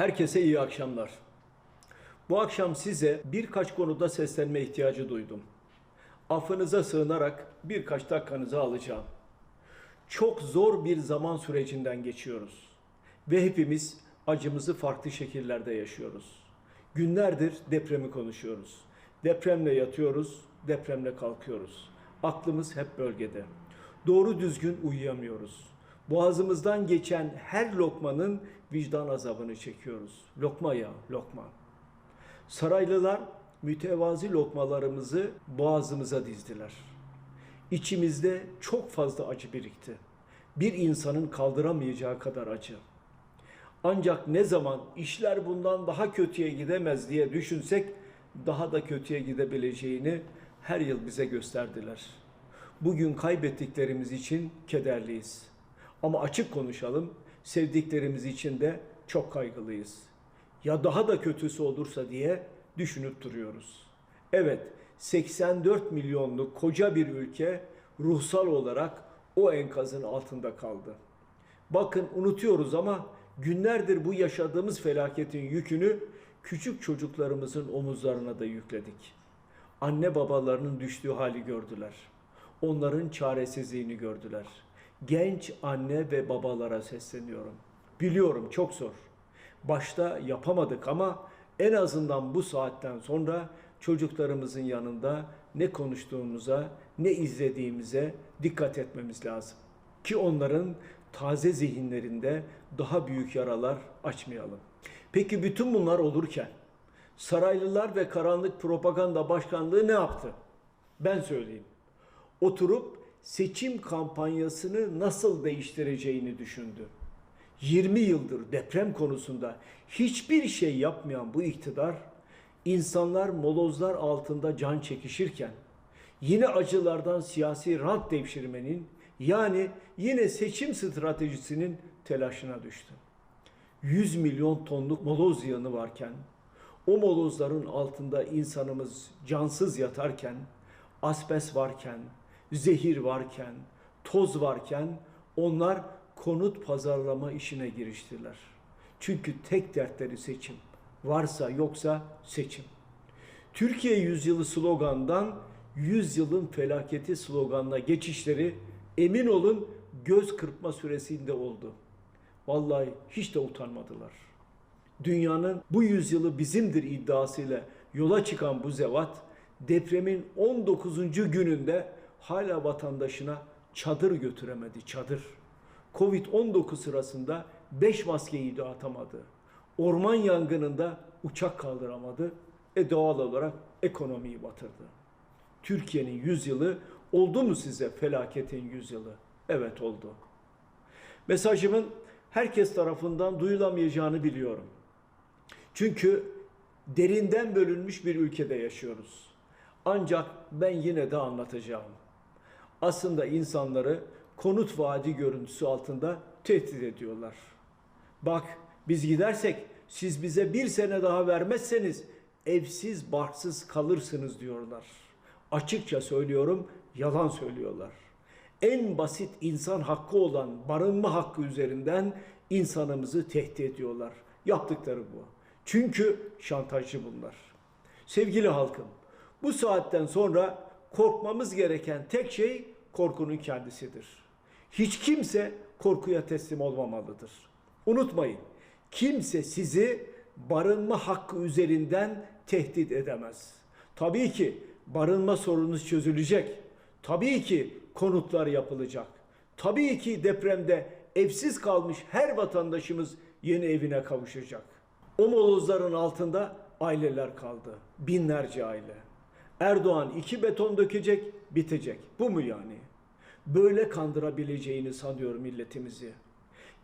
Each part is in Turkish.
Herkese iyi akşamlar. Bu akşam size birkaç konuda seslenme ihtiyacı duydum. Affınıza sığınarak birkaç dakikanızı alacağım. Çok zor bir zaman sürecinden geçiyoruz. Ve hepimiz acımızı farklı şekillerde yaşıyoruz. Günlerdir depremi konuşuyoruz. Depremle yatıyoruz, depremle kalkıyoruz. Aklımız hep bölgede. Doğru düzgün uyuyamıyoruz. Boğazımızdan geçen her lokmanın vicdan azabını çekiyoruz. Lokma ya, lokma. Saraylılar mütevazi lokmalarımızı boğazımıza dizdiler. İçimizde çok fazla acı birikti. Bir insanın kaldıramayacağı kadar acı. Ancak ne zaman işler bundan daha kötüye gidemez diye düşünsek daha da kötüye gidebileceğini her yıl bize gösterdiler. Bugün kaybettiklerimiz için kederliyiz. Ama açık konuşalım, sevdiklerimiz için de çok kaygılıyız. Ya daha da kötüsü olursa diye düşünüp duruyoruz. Evet, 84 milyonluk koca bir ülke ruhsal olarak o enkazın altında kaldı. Bakın unutuyoruz ama günlerdir bu yaşadığımız felaketin yükünü küçük çocuklarımızın omuzlarına da yükledik. Anne babalarının düştüğü hali gördüler. Onların çaresizliğini gördüler. Genç anne ve babalara sesleniyorum. Biliyorum çok zor. Başta yapamadık ama en azından bu saatten sonra çocuklarımızın yanında ne konuştuğumuza, ne izlediğimize dikkat etmemiz lazım. Ki onların taze zihinlerinde daha büyük yaralar açmayalım. Peki bütün bunlar olurken saraylılar ve karanlık propaganda başkanlığı ne yaptı? Ben söyleyeyim. Oturup seçim kampanyasını nasıl değiştireceğini düşündü. 20 yıldır deprem konusunda hiçbir şey yapmayan bu iktidar insanlar molozlar altında can çekişirken yine acılardan siyasi rant devşirmenin yani yine seçim stratejisinin telaşına düştü. 100 milyon tonluk moloz yığını varken o molozların altında insanımız cansız yatarken asbest varken zehir varken toz varken onlar konut pazarlama işine giriştiler. Çünkü tek dertleri seçim. Varsa yoksa seçim. Türkiye yüzyılı slogandan yüzyılın felaketi sloganına geçişleri emin olun göz kırpma süresinde oldu. Vallahi hiç de utanmadılar. Dünyanın bu yüzyılı bizimdir iddiasıyla yola çıkan bu zevat depremin 19. gününde hala vatandaşına çadır götüremedi, çadır. Covid-19 sırasında 5 maskeyi dağıtamadı. Orman yangınında uçak kaldıramadı. E doğal olarak ekonomiyi batırdı. Türkiye'nin yüzyılı oldu mu size felaketin yüzyılı? Evet oldu. Mesajımın herkes tarafından duyulamayacağını biliyorum. Çünkü derinden bölünmüş bir ülkede yaşıyoruz. Ancak ben yine de anlatacağım. Aslında insanları konut vaadi görüntüsü altında tehdit ediyorlar. Bak biz gidersek siz bize bir sene daha vermezseniz evsiz barksız kalırsınız diyorlar. Açıkça söylüyorum yalan söylüyorlar. En basit insan hakkı olan barınma hakkı üzerinden insanımızı tehdit ediyorlar. Yaptıkları bu. Çünkü şantajcı bunlar. Sevgili halkım, bu saatten sonra korkmamız gereken tek şey korkunun kendisidir. Hiç kimse korkuya teslim olmamalıdır. Unutmayın, kimse sizi barınma hakkı üzerinden tehdit edemez. Tabii ki barınma sorununuz çözülecek. Tabii ki konutlar yapılacak. Tabii ki depremde evsiz kalmış her vatandaşımız yeni evine kavuşacak. O molozların altında aileler kaldı. Binlerce aile. Erdoğan iki beton dökecek, bitecek. Bu mu yani? Böyle kandırabileceğini sanıyor milletimizi.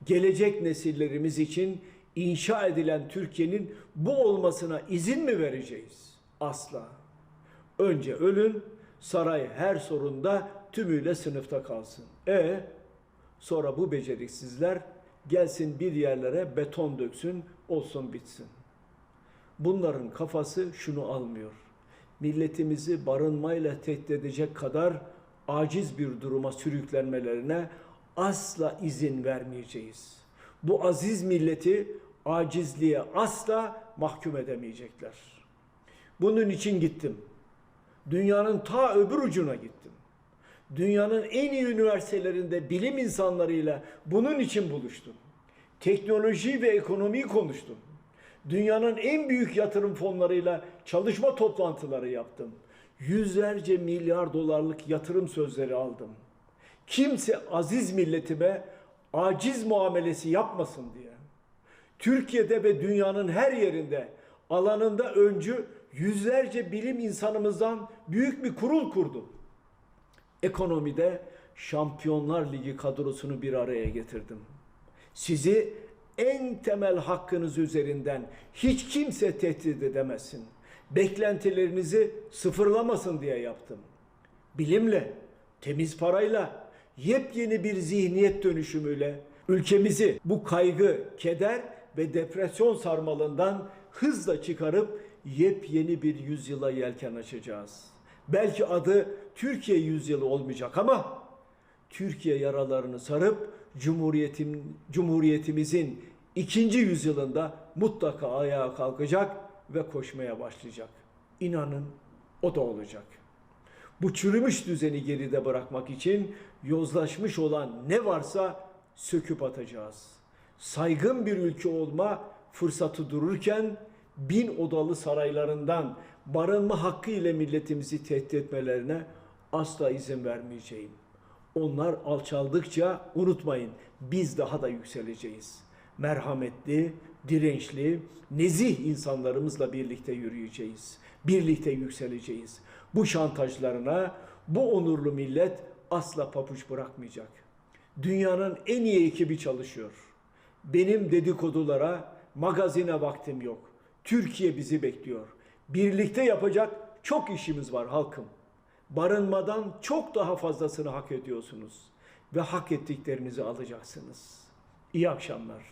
Gelecek nesillerimiz için inşa edilen Türkiye'nin bu olmasına izin mi vereceğiz? Asla. Önce ölün, saray her sorunda tümüyle sınıfta kalsın. E sonra bu beceriksizler gelsin bir yerlere beton döksün, olsun bitsin. Bunların kafası şunu almıyor. Milletimizi barınmayla tehdit edecek kadar aciz bir duruma sürüklenmelerine asla izin vermeyeceğiz. Bu aziz milleti acizliğe asla mahkum edemeyecekler. Bunun için gittim. Dünyanın ta öbür ucuna gittim. Dünyanın en iyi üniversitelerinde bilim insanlarıyla bunun için buluştum. Teknoloji ve ekonomiyi konuştum. Dünyanın en büyük yatırım fonlarıyla çalışma toplantıları yaptım. Yüzlerce milyar dolarlık yatırım sözleri aldım. Kimse aziz milletime aciz muamelesi yapmasın diye. Türkiye'de ve dünyanın her yerinde alanında öncü yüzlerce bilim insanımızdan büyük bir kurul kurdum. Ekonomide Şampiyonlar Ligi kadrosunu bir araya getirdim. Sizi en temel hakkınız üzerinden hiç kimse tehdit edemezsin. Beklentilerinizi sıfırlamasın diye yaptım. Bilimle, temiz parayla, yepyeni bir zihniyet dönüşümüyle ülkemizi bu kaygı, keder ve depresyon sarmalından hızla çıkarıp yepyeni bir yüzyıla yelken açacağız. Belki adı Türkiye yüzyılı olmayacak ama Türkiye yaralarını sarıp Cumhuriyetim, Cumhuriyetimizin ikinci yüzyılında mutlaka ayağa kalkacak ve koşmaya başlayacak. İnanın o da olacak. Bu çürümüş düzeni geride bırakmak için yozlaşmış olan ne varsa söküp atacağız. Saygın bir ülke olma fırsatı dururken bin odalı saraylarından barınma hakkı ile milletimizi tehdit etmelerine asla izin vermeyeceğim. Onlar alçaldıkça unutmayın biz daha da yükseleceğiz. Merhametli, dirençli, nezih insanlarımızla birlikte yürüyeceğiz. Birlikte yükseleceğiz. Bu şantajlarına bu onurlu millet asla papuç bırakmayacak. Dünyanın en iyi ekibi çalışıyor. Benim dedikodulara, magazine vaktim yok. Türkiye bizi bekliyor. Birlikte yapacak çok işimiz var halkım. Barınmadan çok daha fazlasını hak ediyorsunuz ve hak ettiklerinizi alacaksınız. İyi akşamlar.